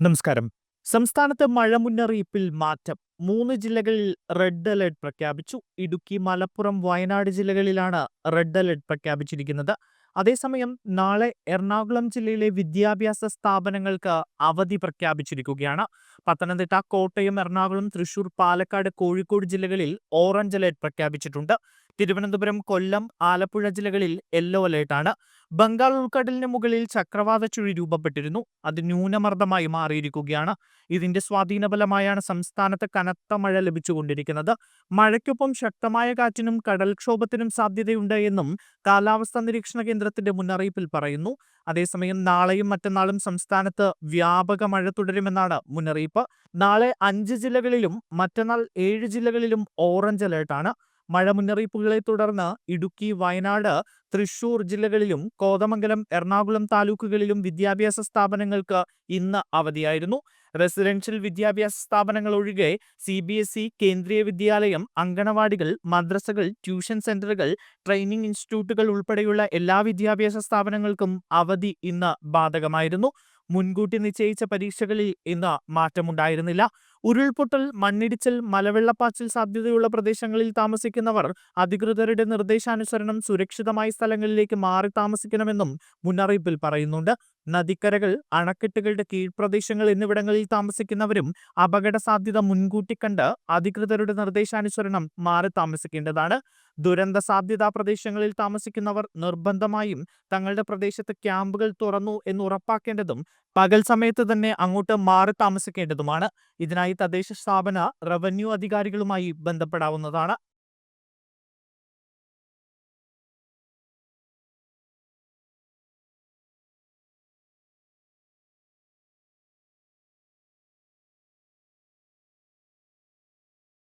നമസ്കാരം. സംസ്ഥാനത്ത് മഴ മുന്നറിയിപ്പിൽ മാറ്റം. മൂന്ന് ജില്ലകളിൽ റെഡ് അലർട്ട് പ്രഖ്യാപിച്ചു. ഇടുക്കി മലപ്പുറം വയനാട് ജില്ലകളിലാണ് റെഡ് അലർട്ട് പ്രഖ്യാപിച്ചിരിക്കുന്നത്. അതേസമയം നാളെ എറണാകുളം ജില്ലയിലെ വിദ്യാഭ്യാസ സ്ഥാപനങ്ങൾക്ക് അവധി പ്രഖ്യാപിച്ചിരിക്കുകയാണ്. പത്തനംതിട്ട കോട്ടയം എറണാകുളം തൃശൂർ പാലക്കാട് കോഴിക്കോട് ജില്ലകളിൽ ഓറഞ്ച് അലർട്ട് പ്രഖ്യാപിച്ചിട്ടുണ്ട്. തിരുവനന്തപുരം കൊല്ലം ആലപ്പുഴ ജില്ലകളിൽ യെല്ലോ അലേർട്ടാണ് ബംഗാൾ ഉൾക്കടലിന് മുകളിൽ ചക്രവാത ചുഴി രൂപപ്പെട്ടിരുന്നു. അത് ന്യൂനമർദ്ദമായി മാറിയിരിക്കുകയാണ്. ഇതിന്റെ സ്വാധീനഫലമായാണ് സംസ്ഥാനത്ത് കനത്ത മഴ ലഭിച്ചുകൊണ്ടിരിക്കുന്നത്. മഴയ്ക്കൊപ്പം ശക്തമായ കാറ്റിനും കടൽക്ഷോഭത്തിനും സാധ്യതയുണ്ട് എന്നും കാലാവസ്ഥാ നിരീക്ഷണ കേന്ദ്രത്തിന്റെ മുന്നറിയിപ്പിൽ പറയുന്നു. അതേസമയം നാളെയും മറ്റന്നാളും സംസ്ഥാനത്ത് വ്യാപക മഴ തുടരുമെന്നാണ് മുന്നറിയിപ്പ്. നാളെ അഞ്ച് ജില്ലകളിലും മറ്റന്നാൾ ഏഴ് ജില്ലകളിലും ഓറഞ്ച് അലേർട്ടാണ് മഴ മുന്നറിയിപ്പുകളെ തുടർന്ന് ഇടുക്കി വയനാട് തൃശൂർ ജില്ലകളിലും കോതമംഗലം എറണാകുളം താലൂക്കുകളിലും വിദ്യാഭ്യാസ സ്ഥാപനങ്ങൾക്ക് ഇന്ന് അവധിയായിരുന്നു. റെസിഡൻഷ്യൽ വിദ്യാഭ്യാസ സ്ഥാപനങ്ങൾ ഒഴികെ C B S E Kendriya Vidyalaya അങ്കണവാടികൾ മദ്രസകൾ tuition സെന്ററുകൾ ട്രെയിനിംഗ് ഇൻസ്റ്റിറ്റ്യൂട്ടുകൾ ഉൾപ്പെടെയുള്ള എല്ലാ വിദ്യാഭ്യാസ സ്ഥാപനങ്ങൾക്കും അവധി ഇന്ന് ബാധകമായിരുന്നു. മുൻകൂട്ടി നിശ്ചയിച്ച പരീക്ഷകളിൽ ഇന്ന് മാറ്റമുണ്ടായിരുന്നില്ല. ഉരുൾപൊട്ടൽ മണ്ണിടിച്ചൽ മലവെള്ളപ്പാച്ചിൽ സാധ്യതയുള്ള പ്രദേശങ്ങളിൽ താമസിക്കുന്നവർ അധികൃതരുടെ നിർദ്ദേശാനുസരണം സുരക്ഷിതമായ സ്ഥലങ്ങളിലേക്ക് മാറി താമസിക്കണമെന്നും മുന്നറിയിപ്പിൽ പറയുന്നുണ്ട്. നദിക്കരകൾ അണക്കെട്ടുകളുടെ കീഴ്പ്രദേശങ്ങൾ എന്നിവിടങ്ങളിൽ താമസിക്കുന്നവരും അപകട സാധ്യത മുൻകൂട്ടി കണ്ട് അധികൃതരുടെ നിർദ്ദേശാനുസരണം മാറി താമസിക്കേണ്ടതാണ്. ദുരന്ത സാധ്യതാ പ്രദേശങ്ങളിൽ താമസിക്കുന്നവർ നിർബന്ധമായും തങ്ങളുടെ പ്രദേശത്ത് ക്യാമ്പുകൾ തുറന്നു എന്ന് ഉറപ്പാക്കേണ്ടതും പകൽ സമയത്ത് തന്നെ അങ്ങോട്ട് മാറി താമസിക്കേണ്ടതുമാണ്. ഇതിനായി തദ്ദേശ സ്ഥാപന റവന്യൂ അധികാരികളുമായി ബന്ധപ്പെടാവുന്നതാണ്.